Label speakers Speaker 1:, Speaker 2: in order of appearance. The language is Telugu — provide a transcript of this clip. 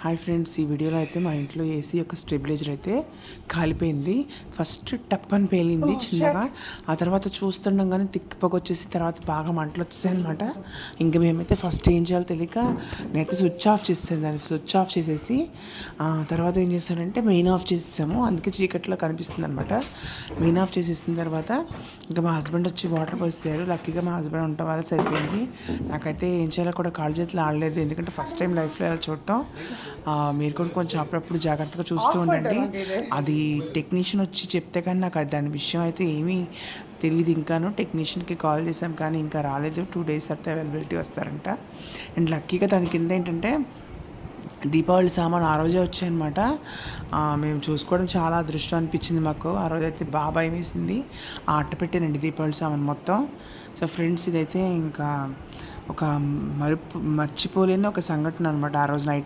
Speaker 1: హాయ్ ఫ్రెండ్స్ ఈ వీడియోలో అయితే మా ఇంట్లో ఏసీ యొక్క స్టెబిలైజర్ అయితే కాలిపోయింది. ఫస్ట్ టప్ అని పేలింది చిన్నగా. ఆ తర్వాత చూస్తుండగానే తిక్కిపోక వచ్చేసి తర్వాత బాగా మంటలు వచ్చేసాయి అనమాట ఇంకా మేమైతే ఫస్ట్ ఏం చేయాలో తెలియక నేనైతే స్విచ్ ఆఫ్ చేసాను దాన్ని స్విచ్ ఆఫ్ చేసేసి ఆ తర్వాత ఏం చేశానంటే మెయిన్ ఆఫ్ చేసేసాము. అందుకే చీకట్లో కనిపిస్తుంది అనమాట మెయిన్ ఆఫ్ చేసేసిన తర్వాత ఇంకా మా హస్బెండ్ వచ్చి వాటర్ పోసారు లక్కీగా మా హస్బెండ్ ఉండటం వల్ల సరిపోయింది. నాకైతే ఏం చేయాలో కూడా కాళ్ళు చేతులు ఆడలేదు. ఎందుకంటే ఫస్ట్ టైం లైఫ్లో ఇలా చూడటం. మీరు కూడా కొంచెం అప్పుడప్పుడు జాగ్రత్తగా చూస్తూ ఉండండి. అది టెక్నీషియన్ వచ్చి చెప్తే కానీ నాకు అది దాని విషయం అయితే ఏమీ తెలియదు ఇంకాను టెక్నీషియన్కి కాల్ చేసాం కానీ ఇంకా రాలేదు. టూ డేస్ అయితే అవైలబిలిటీ వస్తారంట. అండ్ లక్కీగా దాని కింద ఏంటంటే దీపావళి సామాన్ ఆ రోజే వచ్చాయన్నమాట. మేము చూసుకోవడం చాలా అదృష్టం అనిపించింది మాకు. ఆ రోజు అయితే బాగా భయం వేసింది. ఆ అట్ట పెట్టానండి దీపావళి సామాన్ మొత్తం. సో ఫ్రెండ్స్ ఇదైతే ఇంకా ఒక మరుపు మర్చిపోలేని ఒక సంఘటన అనమాట ఆ రోజు నైట్